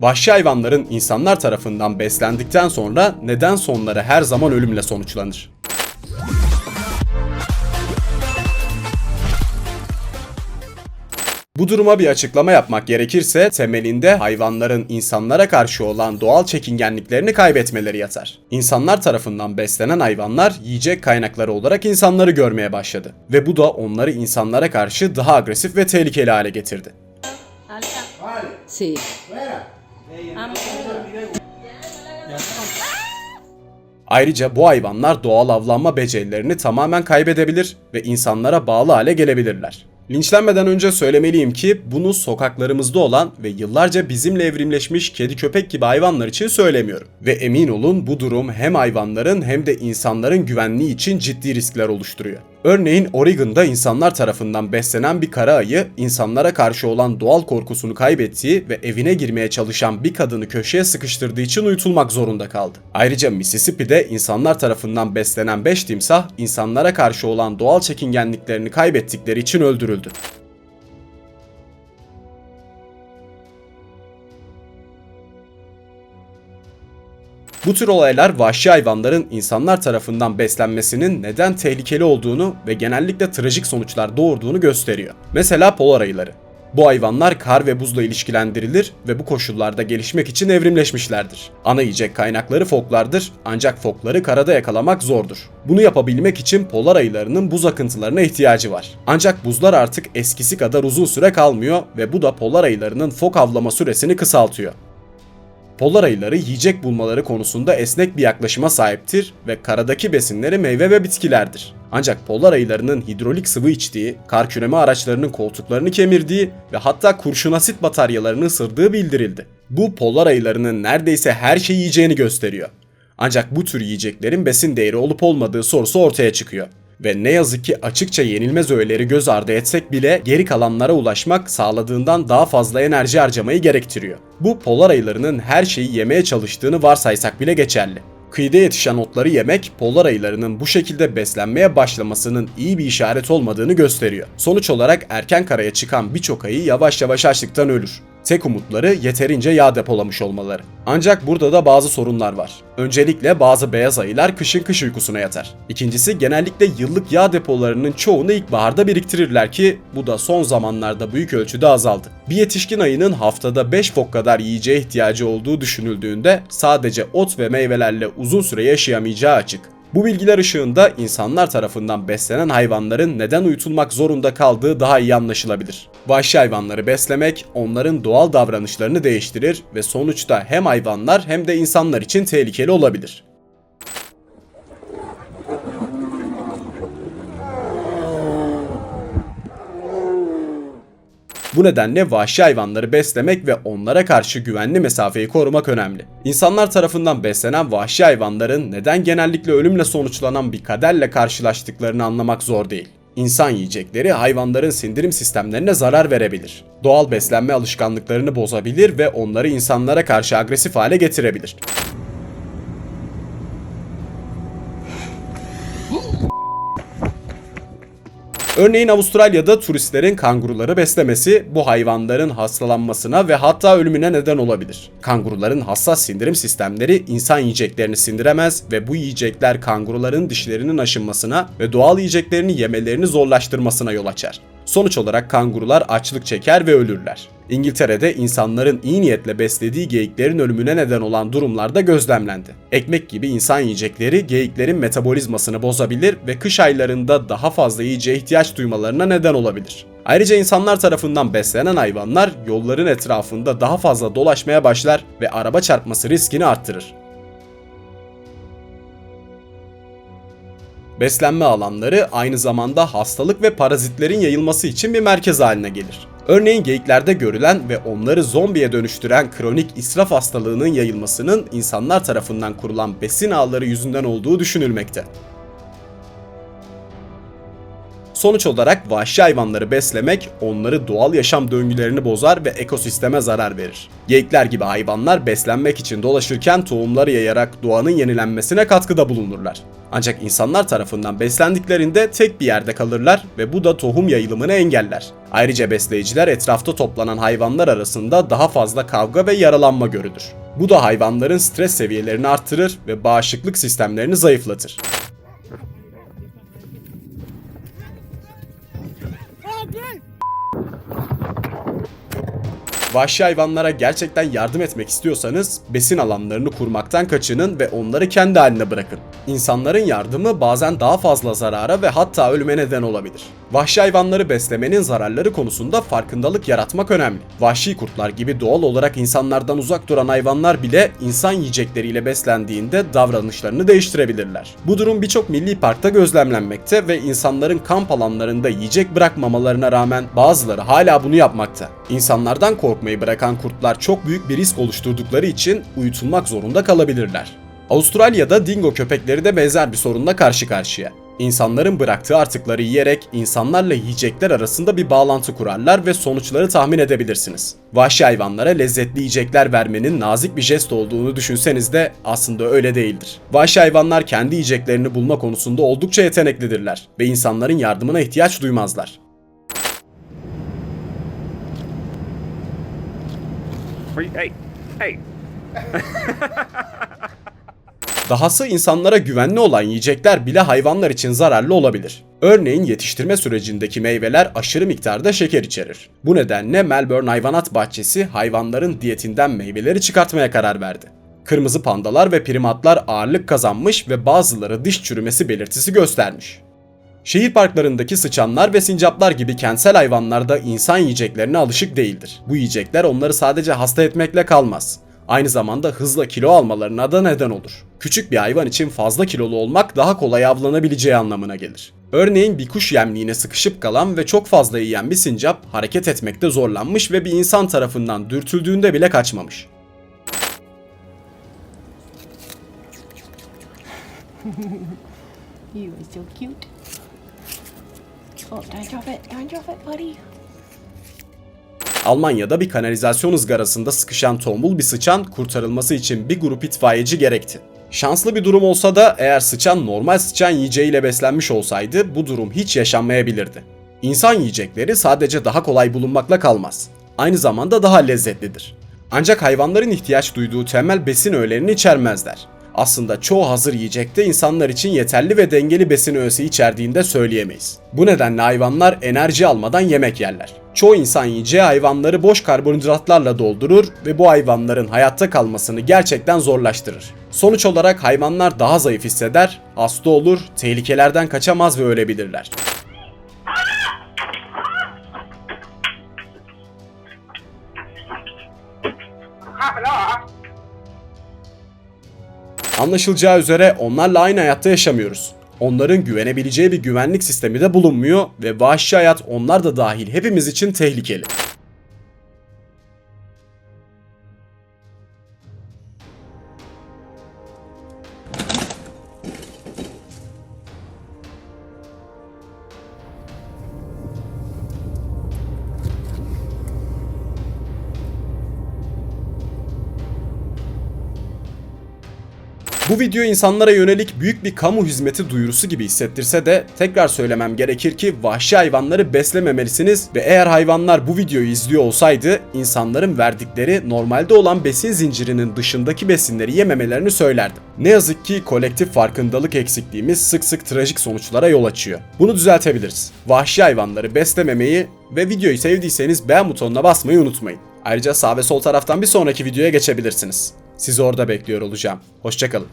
Vahşi hayvanların insanlar tarafından beslendikten sonra neden sonları her zaman ölümle sonuçlanır? Bu duruma bir açıklama yapmak gerekirse temelinde hayvanların insanlara karşı olan doğal çekingenliklerini kaybetmeleri yatar. İnsanlar tarafından beslenen hayvanlar yiyecek kaynakları olarak insanları görmeye başladı ve bu da onları insanlara karşı daha agresif ve tehlikeli hale getirdi. Sí. Ayrıca bu hayvanlar doğal avlanma becerilerini tamamen kaybedebilir ve insanlara bağlı hale gelebilirler. Linçlenmeden önce söylemeliyim ki bunu sokaklarımızda olan ve yıllarca bizimle evrimleşmiş kedi köpek gibi hayvanlar için söylemiyorum. Ve emin olun bu durum hem hayvanların hem de insanların güvenliği için ciddi riskler oluşturuyor. Örneğin Oregon'da insanlar tarafından beslenen bir kara ayı insanlara karşı olan doğal korkusunu kaybettiği ve evine girmeye çalışan bir kadını köşeye sıkıştırdığı için uyutulmak zorunda kaldı. Ayrıca Mississippi'de insanlar tarafından beslenen 5 timsah insanlara karşı olan doğal çekingenliklerini kaybettikleri için öldürüldü. Bu tür olaylar vahşi hayvanların insanlar tarafından beslenmesinin neden tehlikeli olduğunu ve genellikle trajik sonuçlar doğurduğunu gösteriyor. Mesela polar ayıları. Bu hayvanlar kar ve buzla ilişkilendirilir ve bu koşullarda gelişmek için evrimleşmişlerdir. Ana yiyecek kaynakları foklardır ancak fokları karada yakalamak zordur. Bunu yapabilmek için polar ayılarının buz akıntılarına ihtiyacı var. Ancak buzlar artık eskisi kadar uzun süre kalmıyor ve bu da polar ayılarının fok avlama süresini kısaltıyor. Polar ayıları yiyecek bulmaları konusunda esnek bir yaklaşıma sahiptir ve karadaki besinleri meyve ve bitkilerdir. Ancak polar ayılarının hidrolik sıvı içtiği, kar küreme araçlarının koltuklarını kemirdiği ve hatta kurşun asit bataryalarını ısırdığı bildirildi. Bu polar ayılarının neredeyse her şeyi yiyeceğini gösteriyor. Ancak bu tür yiyeceklerin besin değeri olup olmadığı sorusu ortaya çıkıyor. Ve ne yazık ki açıkça yenilmez öğeleri göz ardı etsek bile geri kalanlara ulaşmak sağladığından daha fazla enerji harcamayı gerektiriyor. Bu polar ayılarının her şeyi yemeye çalıştığını varsaysak bile geçerli. Kıyıda yetişen otları yemek polar ayılarının bu şekilde beslenmeye başlamasının iyi bir işaret olmadığını gösteriyor. Sonuç olarak erken karaya çıkan birçok ayı yavaş yavaş açlıktan ölür. Tek umutları yeterince yağ depolamış olmaları. Ancak burada da bazı sorunlar var. Öncelikle bazı beyaz ayılar kışın kış uykusuna yatar. İkincisi genellikle yıllık yağ depolarının çoğunu ilkbaharda biriktirirler ki bu da son zamanlarda büyük ölçüde azaldı. Bir yetişkin ayının haftada 5 fok kadar yiyeceğe ihtiyacı olduğu düşünüldüğünde sadece ot ve meyvelerle uzun süre yaşayamayacağı açık. Bu bilgiler ışığında insanlar tarafından beslenen hayvanların neden uyutulmak zorunda kaldığı daha iyi anlaşılabilir. Vahşi hayvanları beslemek onların doğal davranışlarını değiştirir ve sonuçta hem hayvanlar hem de insanlar için tehlikeli olabilir. Bu nedenle vahşi hayvanları beslemek ve onlara karşı güvenli mesafeyi korumak önemli. İnsanlar tarafından beslenen vahşi hayvanların neden genellikle ölümle sonuçlanan bir kaderle karşılaştıklarını anlamak zor değil. İnsan yiyecekleri hayvanların sindirim sistemlerine zarar verebilir. Doğal beslenme alışkanlıklarını bozabilir ve onları insanlara karşı agresif hale getirebilir. Örneğin Avustralya'da turistlerin kanguruları beslemesi bu hayvanların hastalanmasına ve hatta ölümüne neden olabilir. Kanguruların hassas sindirim sistemleri insan yiyeceklerini sindiremez ve bu yiyecekler kanguruların dişlerinin aşınmasına ve doğal yiyeceklerini yemelerini zorlaştırmasına yol açar. Sonuç olarak kangurular açlık çeker ve ölürler. İngiltere'de insanların iyi niyetle beslediği geyiklerin ölümüne neden olan durumlarda gözlemlendi. Ekmek gibi insan yiyecekleri geyiklerin metabolizmasını bozabilir ve kış aylarında daha fazla yiyeceğe ihtiyaç duymalarına neden olabilir. Ayrıca insanlar tarafından beslenen hayvanlar yolların etrafında daha fazla dolaşmaya başlar ve araba çarpması riskini arttırır. Beslenme alanları aynı zamanda hastalık ve parazitlerin yayılması için bir merkez haline gelir. Örneğin geyiklerde görülen ve onları zombiye dönüştüren kronik israf hastalığının yayılmasının insanlar tarafından kurulan besin ağları yüzünden olduğu düşünülmekte. Sonuç olarak vahşi hayvanları beslemek onları doğal yaşam döngülerini bozar ve ekosisteme zarar verir. Geyikler gibi hayvanlar beslenmek için dolaşırken tohumları yayarak doğanın yenilenmesine katkıda bulunurlar. Ancak insanlar tarafından beslendiklerinde tek bir yerde kalırlar ve bu da tohum yayılımını engeller. Ayrıca besleyiciler etrafta toplanan hayvanlar arasında daha fazla kavga ve yaralanma görülür. Bu da hayvanların stres seviyelerini arttırır ve bağışıklık sistemlerini zayıflatır. Vahşi hayvanlara gerçekten yardım etmek istiyorsanız besin alanlarını kurmaktan kaçının ve onları kendi haline bırakın. İnsanların yardımı bazen daha fazla zarara ve hatta ölüme neden olabilir. Vahşi hayvanları beslemenin zararları konusunda farkındalık yaratmak önemli. Vahşi kurtlar gibi doğal olarak insanlardan uzak duran hayvanlar bile insan yiyecekleriyle beslendiğinde davranışlarını değiştirebilirler. Bu durum birçok milli parkta gözlemlenmekte ve insanların kamp alanlarında yiyecek bırakmamalarına rağmen bazıları hala bunu yapmakta. İnsanlardan korkmayı bırakan kurtlar çok büyük bir risk oluşturdukları için uyutulmak zorunda kalabilirler. Avustralya'da dingo köpekleri de benzer bir sorunla karşı karşıya. İnsanların bıraktığı artıkları yiyerek insanlarla yiyecekler arasında bir bağlantı kurarlar ve sonuçları tahmin edebilirsiniz. Vahşi hayvanlara lezzetli yiyecekler vermenin nazik bir jest olduğunu düşünseniz de aslında öyle değildir. Vahşi hayvanlar kendi yiyeceklerini bulma konusunda oldukça yeteneklidirler ve insanların yardımına ihtiyaç duymazlar. Hey, hey. Dahası insanlara güvenli olan yiyecekler bile hayvanlar için zararlı olabilir. Örneğin yetiştirme sürecindeki meyveler aşırı miktarda şeker içerir. Bu nedenle Melbourne Hayvanat Bahçesi hayvanların diyetinden meyveleri çıkartmaya karar verdi. Kırmızı pandalar ve primatlar ağırlık kazanmış ve bazıları diş çürümesi belirtisi göstermiş. Şehir parklarındaki sıçanlar ve sincaplar gibi kentsel hayvanlar da insan yiyeceklerine alışık değildir. Bu yiyecekler onları sadece hasta etmekle kalmaz. Aynı zamanda hızla kilo almalarına da neden olur. Küçük bir hayvan için fazla kilolu olmak daha kolay avlanabileceği anlamına gelir. Örneğin bir kuş yemliğine sıkışıp kalan ve çok fazla yiyen bir sincap hareket etmekte zorlanmış ve bir insan tarafından dürtüldüğünde bile kaçmamış. You are so cute. Oh, don't drop it. Don't drop it, buddy. Almanya'da bir kanalizasyon ızgarasında sıkışan tombul bir sıçan kurtarılması için bir grup itfaiyeci gerekti. Şanslı bir durum olsa da eğer sıçan normal sıçan yiyeceğiyle beslenmiş olsaydı bu durum hiç yaşanmayabilirdi. İnsan yiyecekleri sadece daha kolay bulunmakla kalmaz. Aynı zamanda daha lezzetlidir. Ancak hayvanların ihtiyaç duyduğu temel besin öğelerini içermezler. Aslında çoğu hazır yiyecekte insanlar için yeterli ve dengeli besin öğesi içerdiğini de söyleyemeyiz. Bu nedenle hayvanlar enerji almadan yemek yerler. Çoğu insan yiyeceği hayvanları boş karbonhidratlarla doldurur ve bu hayvanların hayatta kalmasını gerçekten zorlaştırır. Sonuç olarak hayvanlar daha zayıf hisseder, hasta olur, tehlikelerden kaçamaz ve ölebilirler. Anlaşılacağı üzere onlarla aynı hayatta yaşamıyoruz. Onların güvenebileceği bir güvenlik sistemi de bulunmuyor ve vahşi hayat onlar da dahil hepimiz için tehlikeli. Bu video insanlara yönelik büyük bir kamu hizmeti duyurusu gibi hissettirse de tekrar söylemem gerekir ki vahşi hayvanları beslememelisiniz ve eğer hayvanlar bu videoyu izliyor olsaydı insanların verdikleri normalde olan besin zincirinin dışındaki besinleri yememelerini söylerdim. Ne yazık ki kolektif farkındalık eksikliğimiz sık sık trajik sonuçlara yol açıyor. Bunu düzeltebiliriz. Vahşi hayvanları beslememeyi ve videoyu sevdiyseniz beğen butonuna basmayı unutmayın. Ayrıca sağ ve sol taraftan bir sonraki videoya geçebilirsiniz. Sizi orada bekliyor olacağım. Hoşçakalın.